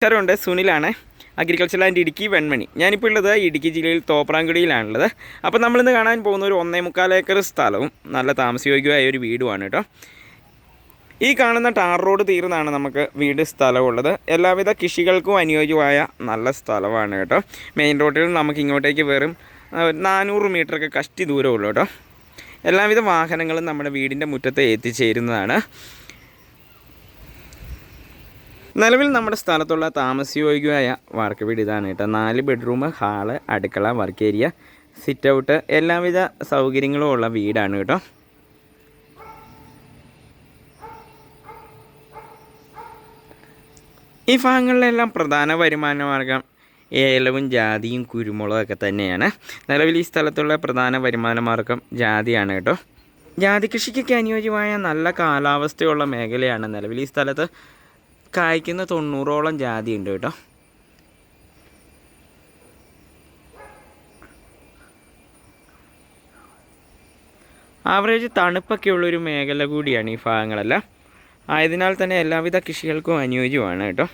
നമസ്കാരമുണ്ട് സുനിലാണ് agriculture and Idukki Venmani. ഞാനിപ്പോൾ ഉള്ളത് ഇടുക്കി ജില്ലയിൽ തോപ്രാങ്കുടിയിലാണുള്ളത് അപ്പോൾ നമ്മളിന്ന് കാണാൻ പോകുന്ന ഒരു ഒന്നേ മുക്കാൽ ഏക്കർ സ്ഥലവും നല്ല താമസയോഗ്യമായ ഒരു വീടുമാണ് കേട്ടോ. ഈ കാണുന്ന ടാർ റോഡ് തീർന്നാണ് നമുക്ക് വീട് സ്ഥലമുള്ളത്. എല്ലാവിധ കൃഷികൾക്കും അനുയോജ്യമായ നല്ല സ്ഥലമാണ് കേട്ടോ. മെയിൻ റോഡിൽ നമുക്ക് ഇങ്ങോട്ടേക്ക് വെറും നാനൂറ് മീറ്ററൊക്കെ കഷ്ടി ദൂരമുള്ളൂ കേട്ടോ. എല്ലാവിധ വാഹനങ്ങളും നമ്മുടെ വീടിന്റെ മുറ്റത്ത് എത്തിച്ചേരുന്നതാണ്. നിലവിൽ നമ്മുടെ സ്ഥലത്തുള്ള താമസയോഗ്യമായ വർക്ക് വീട് ഇതാണ് കേട്ടോ. നാല് ബെഡ്റൂം ഹാൾ അടുക്കള വർക്ക് ഏരിയ സിറ്റ് ഔട്ട് എല്ലാവിധ സൗകര്യങ്ങളും ഉള്ള വീടാണ് കേട്ടോ. ഈ ഭാഗങ്ങളിലെല്ലാം പ്രധാന വരുമാന മാർഗം ഏലവും ജാതിയും കുരുമുളകൊക്കെ തന്നെയാണ്. നിലവിൽ ഈ സ്ഥലത്തുള്ള പ്രധാന വരുമാന മാർഗം ജാതിയാണ് കേട്ടോ. ജാതി കൃഷിക്കൊക്കെ അനുയോജ്യമായ നല്ല കാലാവസ്ഥയുള്ള മേഖലയാണ് നിലവിൽ ഈ സ്ഥലത്ത്. കായ്ക്കുന്ന തൊണ്ണൂറോളം ജാതി ഉണ്ട് കേട്ടോ. ആവറേജ് തണുപ്പൊക്കെ ഉള്ളൊരു മേഖല കൂടിയാണ് ഈ ഭാഗങ്ങളെല്ലാം. ആയതിനാൽ തന്നെ എല്ലാവിധ കൃഷികൾക്കും അനുയോജ്യമാണ് കേട്ടോ.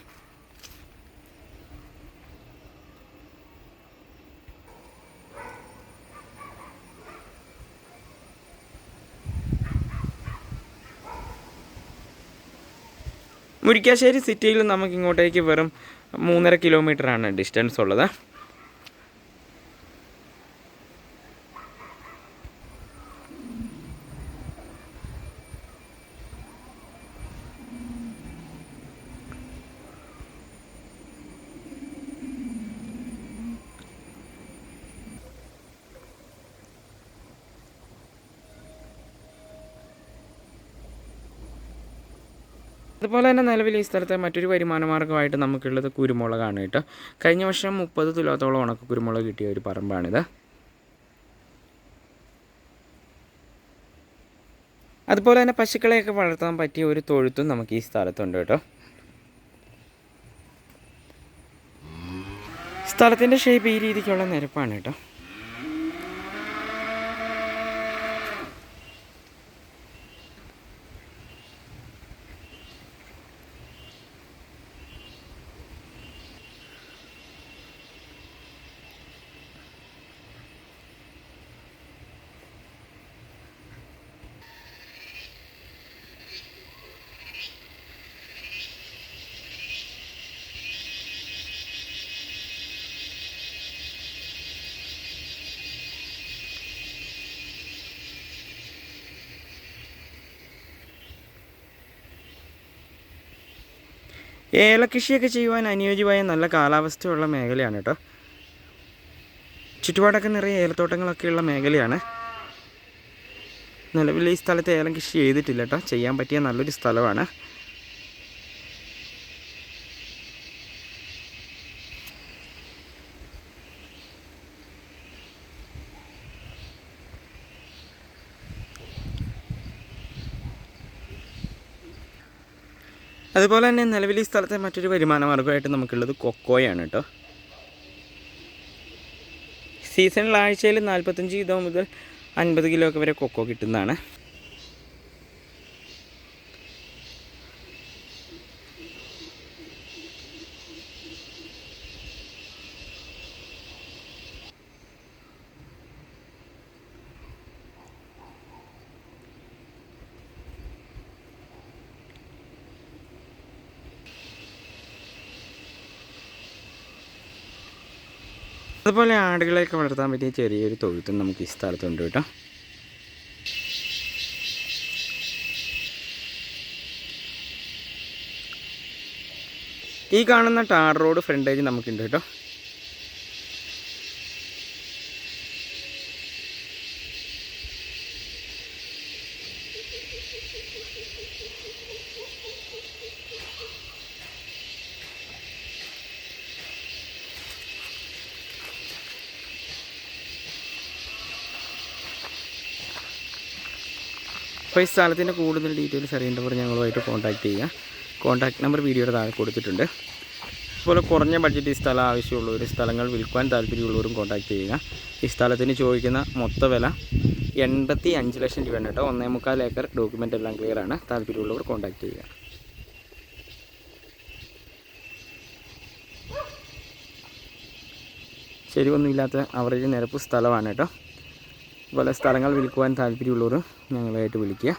മുരിക്കാശ്ശേരി സിറ്റിയിൽ നമുക്ക് ഇങ്ങോട്ടേക്ക് വെറും മൂന്നര കിലോമീറ്ററാണ് ഡിസ്റ്റൻസ് ഉള്ളത്. അതുപോലെ തന്നെ നിലവിൽ ഈ സ്ഥലത്തെ മറ്റൊരു വരുമാന മാർഗമായിട്ട് നമുക്കുള്ളത് കുരുമുളകാണ് കേട്ടോ. കഴിഞ്ഞ വർഷം മുപ്പത് തുലാത്തോളം ഉണക്ക കുരുമുളക് കിട്ടിയ ഒരു പറമ്പാണിത്. അതുപോലെ തന്നെ പശുക്കളെയൊക്കെ വളർത്താൻ പറ്റിയ ഒരു തൊഴുത്തും നമുക്ക് ഈ സ്ഥലത്തുണ്ട് കേട്ടോ. സ്ഥലത്തിന്റെ ഷേപ്പ് ഈ രീതിക്കുള്ള നിരപ്പാണ് കേട്ടോ. ഏലകൃഷിയൊക്കെ ചെയ്യുവാൻ അനുയോജ്യമായ നല്ല കാലാവസ്ഥയുള്ള മേഖലയാണ് കേട്ടോ. ചുറ്റുപാടൊക്കെ നിറയെ ഏലത്തോട്ടങ്ങളൊക്കെയുള്ള മേഖലയാണ്. നിലവിൽ ഈ സ്ഥലത്ത് ഏലം കൃഷി ചെയ്തിട്ടില്ല കേട്ടോ. ചെയ്യാൻ പറ്റിയ നല്ലൊരു സ്ഥലമാണ്. അതുപോലെ തന്നെ നിലവിൽ ഈ സ്ഥലത്തെ മറ്റൊരു വരുമാന മാർഗമായിട്ട് നമുക്കുള്ളത് കൊക്കോയാണ് കേട്ടോ. സീസണിൽ ആഴ്ചയിൽ നാൽപ്പത്തഞ്ച് കിലോ മുതൽ അൻപത് കിലോ ഒക്കെ വരെ കൊക്കോ കിട്ടുന്നതാണ്. അതുപോലെ ആടുകളെയൊക്കെ വളർത്താൻ പറ്റിയ ചെറിയൊരു തൊഴുത്തും നമുക്ക് ഈ സ്ഥലത്തുണ്ട് കേട്ടോ. ഈ കാണുന്ന ടാർ റോഡ് ഫ്രണ്ടേജ് നമുക്കുണ്ട് കേട്ടോ. അപ്പോൾ ഈ സ്ഥലത്തിന്റെ കൂടുതൽ ഡീറ്റെയിൽസ് അറിയേണ്ടപ്പോൾ ഞങ്ങളുമായിട്ട് കോൺടാക്റ്റ് ചെയ്യുക. കോൺടാക്ട് നമ്പർ വീഡിയോയുടെ താഴെ കൊടുത്തിട്ടുണ്ട്. അതുപോലെ കുറഞ്ഞ ബഡ്ജറ്റ് ഈ സ്ഥലം ആവശ്യമുള്ളവർ സ്ഥലങ്ങൾ വിൽക്കുവാൻ താല്പര്യമുള്ളവരും കോൺടാക്ട് ചെയ്യുക. ഈ സ്ഥലത്തിന് ചോദിക്കുന്ന മൊത്ത വില എൺപത്തി അഞ്ച് ലക്ഷം രൂപയാണ് കേട്ടോ. ഒന്നേ മുക്കാൽ ഏക്കർ ഡോക്യുമെന്റ് എല്ലാം ക്ലിയർ ആണ്. താല്പര്യമുള്ളവർ കോൺടാക്ട് ചെയ്യുക. ശരിയൊന്നുമില്ലാത്ത അവരുടെ നിരപ്പ് സ്ഥലമാണ് കേട്ടോ. അതുപോലെ സ്ഥലങ്ങൾ വിൽക്കുവാൻ താല്പര്യമുള്ളവർ ഞങ്ങളായിട്ട് വിളിക്കുക.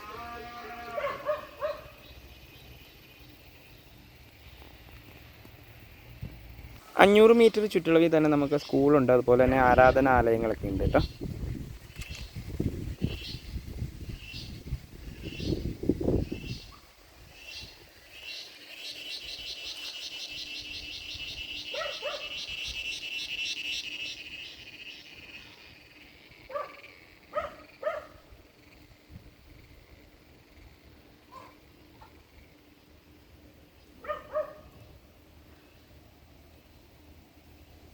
അഞ്ഞൂറ് മീറ്റർ ചുറ്റളവിൽ തന്നെ നമുക്ക് സ്കൂളുണ്ട്. അതുപോലെ തന്നെ ആരാധനാലയങ്ങളൊക്കെ ഉണ്ട് കേട്ടോ.